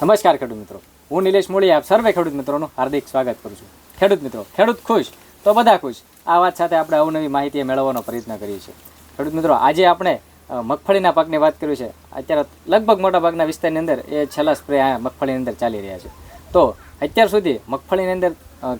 નમસ્કાર ખેડૂત મિત્રો. હું નિલેશ મોળી, આપ સર્વે ખેડૂત મિત્રોનું હાર્દિક સ્વાગત કરું છું. ખેડૂત મિત્રો, ખેડૂત ખુશ તો બધા ખુશ. આ વાત સાથે આપણે અવનવી માહિતી મેળવવાનો પ્રયત્ન કરીએ છીએ. ખેડૂત મિત્રો, આજે આપણે મગફળીના પાકની વાત કરી છે અત્યારે લગભગ મોટા ભાગના વિસ્તારની અંદર એ છેલ્લા સ્પ્રે આ મગફળીની અંદર ચાલી રહ્યા છે. તો અત્યાર સુધી મગફળીની અંદર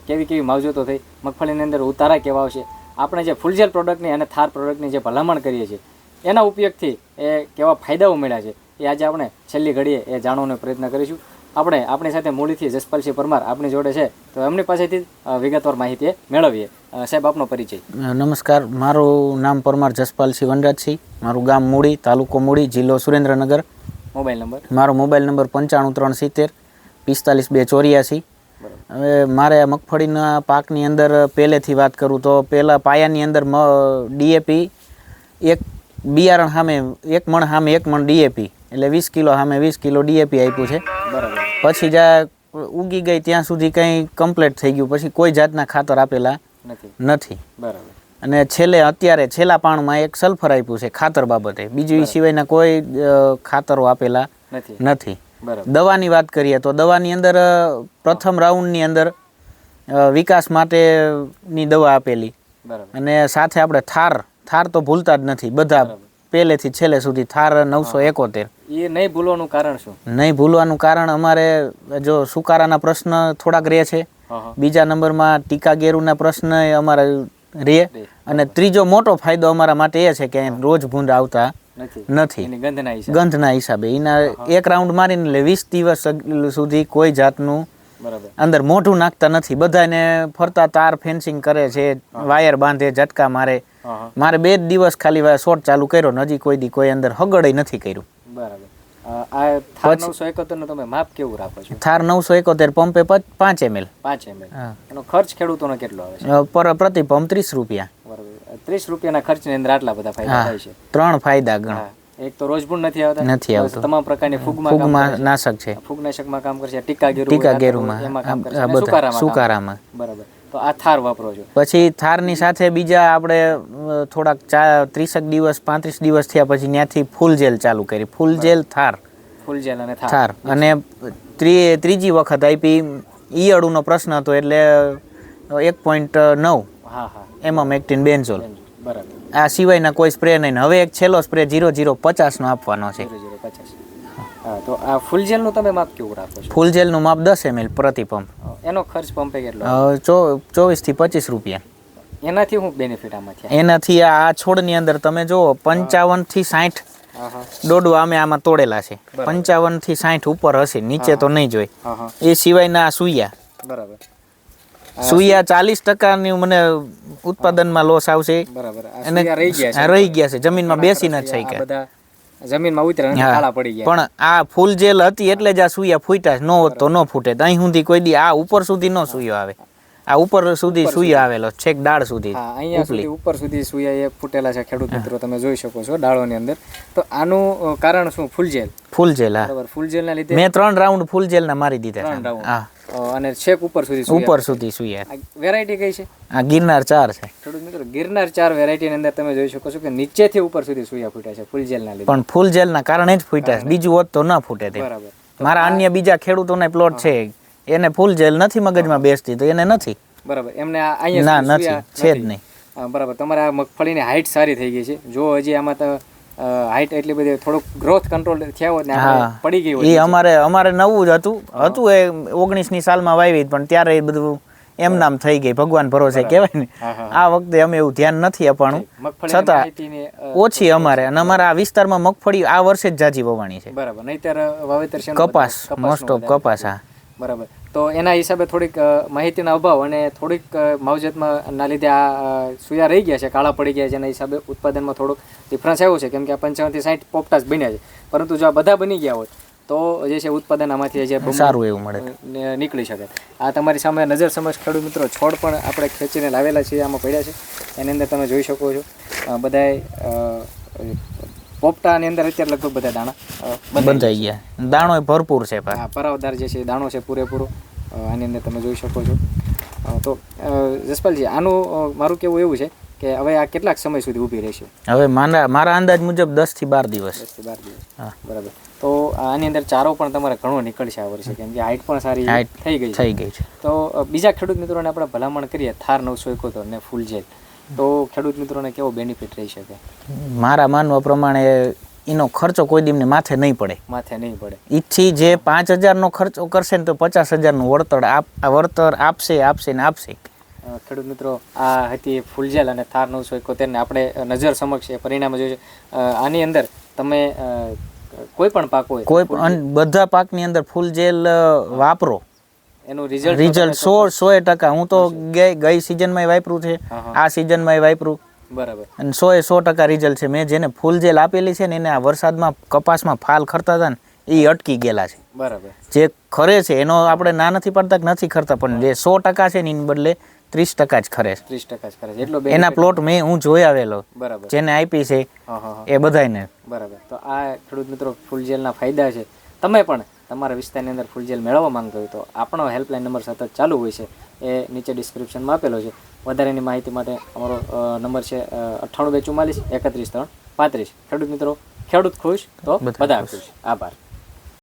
કેવી કેવી માવજતો થઈ, મગફળીની અંદર ઉતારા કેવા આવશે, આપણે જે ફૂલઝેલ પ્રોડક્ટની અને થાર પ્રોડક્ટની જે ભલામણ કરીએ છીએ, એના ઉપયોગથી એ કેવા ફાયદાઓ મળ્યા છે એ આજે આપણે છેલ્લી ઘડીએ એ જાણવાનો પ્રયત્ન કરીશું. આપણે આપણી સાથે મૂળીથી જસપાલસિંહ પરમાર આપણી જોડે છે. તો એમની પાસેથી વિગતવાર માહિતી મેળવીએ. સાહેબ આપનો પરિચય. નમસ્કાર. મારું નામ પરમાર જસપાલસિંહ વનરાજસિંહ. મારું ગામ મૂડી તાલુકો મૂડી જિલ્લો સુરેન્દ્રનગર. Mobile number? મારો મોબાઈલ નંબર પંચાણું ત્રણ સિત્તેર પિસ્તાલીસ બે ચોર્યાસી. હવે મારે મગફળીના પાકની અંદર પહેલેથી વાત કરું તો પહેલાં પાયાની અંદર ડીએપી એક બિયારણ સામે એક મણ સામે એક મણ ડીએપી. એટલે વીસ કિલો સામે વીસ કિલો ડીએપી આપ્યું છે. બરાબર. પછી જ્યાં ઉગી ગઈ ત્યાં સુધી કંઈ કમ્પ્લીટ થઈ ગયું. પછી કોઈ જાતના ખાતર આપેલા નથી. બરાબર. અને છેલ્લે અત્યારે છેલ્લા પાણમાં એક સલ્ફર આપ્યું છે ખાતર બાબતે. બીજું સિવાયના કોઈ ખાતરો આપેલા નથી. નથી. દવાની વાત કરીએ તો દવાની અંદર પ્રથમ રાઉન્ડની અંદર વિકાસ માટેની દવા આપેલી. અને સાથે આપણે થાર થાર તો ભૂલતા જ નથી. બધા પહેલેથી છેલ્લે સુધી થાર નવસો એકોતેર. એ નહીં ભૂલવાનું કારણ શું? નહીં ભૂલવાનું કારણ અમારે જો સુકારાના પ્રશ્ન થોડાક રહે છે. બીજા નંબરમાં ટીકા ગેરુના પ્રશ્ન એ અમારે રહે. અને ત્રીજો મોટો ફાયદો અમારા માટે એ છે કે રોજ ભૂંડ આવતા નથી. ગંધના હિસાબે. એના એક રાઉન્ડ મારીને એટલે વીસ દિવસ સુધી કોઈ જાતનું અંદર મોટું નાખતા નથી. બધાને ફરતા તાર ફેન્સિંગ કરે છે વાયર બાંધે ઝટકા મારે. મારે બે જ દિવસ ખાલી શોર્ટ ચાલુ કર્યો. નજીક હજી કોઈ દી કોઈ અંદર હગડે નથી કર્યું. આ થાર નવસો એકોતેરનું તમે માપ કેવું રાખો છો? થાર નવસો એકોતેર પંપે પાંચ એમએલ. પાંચ એમએલ. એનો ખર્ચ ખેડૂતોનો કેટલો આવે છે? પ્રતિ પંપ ત્રીસ રૂપિયા. બરાબર. ત્રીસ રૂપિયાના ખર્ચની અંદર આટલા બધા ફાયદા થાય છે. ત્રણ ફાયદા ગણ. એક તો રોજબૂણ નથી આવતા. નથી આવતા. તમામ પ્રકારની ફૂગમાં ફૂગમાં નાશક છે. ફૂગનાશકમાં કામ કરશે ટીકા ગેરુ ટીકા ગેરુમાં સુકારામાં. બરાબર. તો આ થાર વાપરો છો. પછી થારની સાથે બીજા આપણે થોડાક ત્રીસેક દિવસ પાંત્રીસ દિવસ થયા પછી ત્યાંથી ફૂલ જેલ ચાલુ કરી. ફૂલ જેલ થાર. ફૂલ જેલ અને થાર. અને ત્રી ત્રીજી વખત આપી ઈયળુનો પ્રશ્ન હતો એટલે એક પોઈન્ટ નવ. હા હા. એમાં મેક્ટિન બેન્ઝોલ. બરાબર. આ સિવાયના કોઈ સ્પ્રે નહીં. હવે એક છેલ્લો સ્પ્રે જીરો જીરો પચાસનો આપવાનો છે. તો આ ફૂલ જેલનું તમે માપ કેવું રાખો છો? ફૂલ જેલનું માપ દસ એમએલ પ્રતિ પંપ એનો ખર્ચ પંપે કેટલો? ચોવીસથી પચીસ રૂપિયા. એનાથી હું બેનિફિટ આમાંથી એનાથી આ છોડની અંદર તમે જુઓ પંચાવનથી સાઠ દોડવા અમે આમાં તોડેલા છે. પંચાવનથી સાઠ ઉપર હશે નીચે તો નહીં જોઈ. એ સિવાયના આ સુયા બરાબર. સુયા ચાલીસ ટકાની મને ઉત્પાદનમાં લોસ આવશે. બરાબર. અને રહી ગયા રહી ગયા છે. જમીનમાં ઉતર્યા કાળા પડી ગયા. પણ આ ફૂલ જેલ હતી એટલે જ આ સુયા ફૂટ્યા. ન હોત તો ન ફૂટે. અહીં સુધી કોઈ દી આ ઉપર સુધી ન સુયો આવે. આ ઉપર સુધી સુયો આવેલો છેક ડાળ સુધી અહીંયા સુધી ઉપર સુધી સુયા એ ફૂટેલા છે ખેડૂત મિત્રો. તમે જોઈ શકો છો ડાળોની અંદર. તો આનું કારણ શું? ફૂલ જેલ. ફૂલ જેલ બરાબર. ફૂલ જેલના લીધે મેં ત્રણ રાઉન્ડ ફૂલ જેલના મારી દીધા ત્રણ રાઉન્ડ અને છેક ઉપર સુધી ઉપર સુધી સુયા વેરાયટી કઈ છે? આ ગિરનાર ચાર છે. ખેડૂત મિત્રો ગિરનાર ચાર વેરાયટીની અંદર તમે જોઈ શકો છો કે નીચેથી ઉપર સુધી સુયા ફૂટ્યા છે ફૂલ જેલના લીધે. પણ ફૂલ જેલના કારણે જ ફૂટ્યા છે. બીજું હોત તો ના ફૂટે તે બરાબર. મારા અન્ય બીજા ખેડૂતોના પ્લોટ છે. એને ફૂલ જેલ નથી મગજમાં બેસતી તો એને નથી. બરાબર. એમને અહીંયા ના નથી. છે જ નહીં. બરાબર. તમારે આ મગફળીની હાઈટ સારી થઈ ગઈ છે. જો હજી આમાં તો હાઈટ એટલી બધી થોડુંક ગ્રોથ કંટ્રોલ થયા ને પડી ગયું એ અમારે અમારે નવું જ હતું. હતું એ ઓગણીસની સાલમાં વાવી પણ ત્યારે એ બધું એમ નામ થઈ ગઈ. ભગવાન ભરોસે કહેવાય ને. આ વખતે અમે એવું ધ્યાન નથી અપાણું છતાં ઓછી અમારે. અને અમારા આ વિસ્તારમાં મગફળી આ વર્ષે જ જાજી વવાણી છે. બરાબર. નહીતર વાવેતર કપાસ. મોસ્ટ ઓફ કપાસ હા. બરાબર. તો એના હિસાબે થોડીક માહિતીના અભાવ અને થોડીક માવજતમાં ના લીધે આ સુયા રહી ગયા છે કાળા પડી ગયા છે એના હિસાબે ઉત્પાદનમાં થોડુંક ડિફરન્સ આવ્યો છે કેમ કે આ પંચાવનથી સાઠ પોપટાસ બન્યા છે. પરંતુ જો આ બધા બની ગયા હોત તો જે છે ઉત્પાદન આમાંથી જે સારું એવું મળે. નીકળી શકે. આ તમારી સામે નજર સમક્ષ ખેડૂત મિત્રો છોડ પણ આપણે ખેંચીને લાવેલા છીએ આમાં પડ્યા છે. એની અંદર તમે જોઈ શકો છો. બધાએ પોપટાની અંદર અત્યારે લગભગ બધા દાણા બંધાઈ ગયા દાણો ભરપૂર છે હા પરાવદાર જે છે દાણો છે પૂરેપૂરો. આની અંદર તમે જોઈ શકો છો. તો જસપાલજી આનું મારું કેવું એવું છે કે હવે આ કેટલાક સમય સુધી ઊભી રહેશે? હવે મારા મારા અંદાજ મુજબ દસથી બાર દિવસ. દસથી બાર દિવસ. બરાબર. તો આની અંદર ચારો પણ તમારે ઘણો નીકળશે આ વર્ષે કેમ કે હાઈટ પણ સારી થઈ ગઈ થઈ ગઈ છે. તો બીજા ખેડૂત મિત્રોને આપણે ભલામણ કરીએ થાર નવસો એકોતેર ને ફૂલ જેલ. તો ખેડૂત મિત્રોને કેવો બેનિફિટ રહી શકે? મારા માનવા પ્રમાણે એનો ખર્ચો કોઈ દીમને માથે નહીં પડે. માથે નહીં પડે. ઈચ્છી જે પાંચ હજારનો ખર્ચો કરશે ને તો પચાસ હજારનું વળતર આપ આ વળતર આપશે આપશે ને આપશે. ખેડૂત મિત્રો આ હતી ફૂલજેલ અને થાર નવસો એકોતેરને આપણે નજર સમક્ષ એ પરિણામ જોયું આની અંદર તમે કોઈ પણ પાક હોય કોઈ પણ બધા પાકની અંદર ફૂલ જેલ વાપરો. એનું રિઝલ્ટ રિઝલ્ટ સો સો ટકા. હું તો ગઈ સિઝનમાં વાપરું છે. આ સિઝનમાં વાપરું. બરાબર. અને સો એ સો ટકા રિઝલ્ટ છે. મેં જેને ફૂલ જેલ આપેલી છે ને એને આ વરસાદમાં કપાસમાં ફાલ ખરતા હતા ને એ અટકી ગયેલા છે. બરાબર. જે ખરે છે એનો આપણે ના નથી પડતા કે નથી ખરતા પણ જે સો ટકા છે ને એની બદલે ત્રીસ ટકા જ ખરે છે. ત્રીસ ટકા જ ખરે છે. એટલો એના પ્લોટ મેં હું જોઈ આવેલો. બરાબર. જેને આપી છે એ બધાને બરાબર. તો આ ખેડૂત મિત્રો ફૂલ જેલના ફાયદા છે. તમે પણ તમારા વિસ્તારની અંદર ફૂલ જેલ મેળવવા માંગતો હોય તો આપણો હેલ્પલાઇન નંબર સતત ચાલુ હોય છે. એ નીચે ડિસ્ક્રિપ્શનમાં આપેલો છે. વધારેની માહિતી માટે અમારો નંબર છે અઠ્ઠાણું બે ચુમ્માલીસ એકત્રીસ ત્રણ પાંત્રીસ. ખેડૂત મિત્રો ખેડૂત ખુશ તો બધા ખુશ. આભાર.